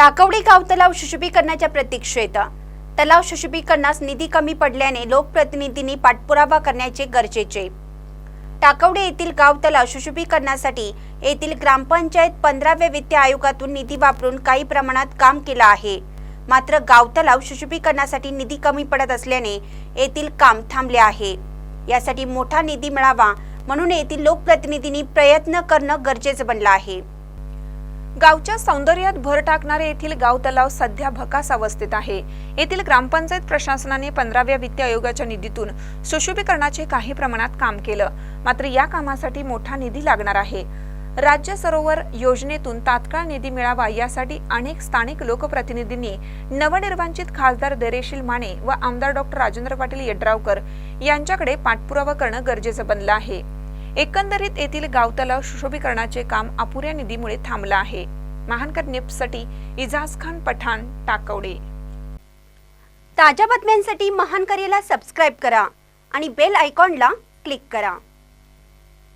टाकवडी गाव तलाव शुशुभीकरणाच्या प्रतीक्षेत. तलाव शुशुभीकरणास निधी कमी पडल्याने लोकप्रतिनिधींनी पाठपुरावा करण्याचे गरजेचे. टाकवडे येथील गाव तलाव शुशुभीकरणासाठी येथील ग्रामपंचायत पंधराव्या वित्त आयोगातून निधी वापरून काही प्रमाणात काम केलं आहे. मात्र गाव तलाव शुशुभीकरणासाठी निधी कमी पडत असल्याने येथील काम थांबले आहे. यासाठी मोठा निधी मिळावा म्हणून येथील लोकप्रतिनिधींनी प्रयत्न करणं गरजेचं बनलं आहे. गावच्या सौंदर्यात भर टाकणारे येथील गाव तलाव सध्या भकास अवस्थेत आहे. येथील ग्रामपंचायत प्रशासनाने पंधराव्या वित्त आयोगाच्या निधीतून सुशोभीकरणाचे काही प्रमाणात काम केलं. मात्र या कामासाठी मोठा निधी लागणार आहे. राज्य सरोवर योजनेतून तात्काळ निधी मिळावा यासाठी अनेक स्थानिक लोकप्रतिनिधींनी नवनिर्वाचित खासदार दरेशील माने व आमदार डॉक्टर राजेंद्र पाटील यड्रावकर यांच्याकडे पाठपुरावा करणं गरजेचं बनलं आहे. एकंदरीत येथील गाव तलाव सुशोभीकरणाचे काम अपुऱ्या निधीमुळे थांबलं आहे. महानकर निप्ससाठी इजाज खान पठाण टाकवडे. ताज्या बातम्यांसाठी महानकरेला सबस्क्राईब करा आणि बेल आयकॉनला क्लिक करा.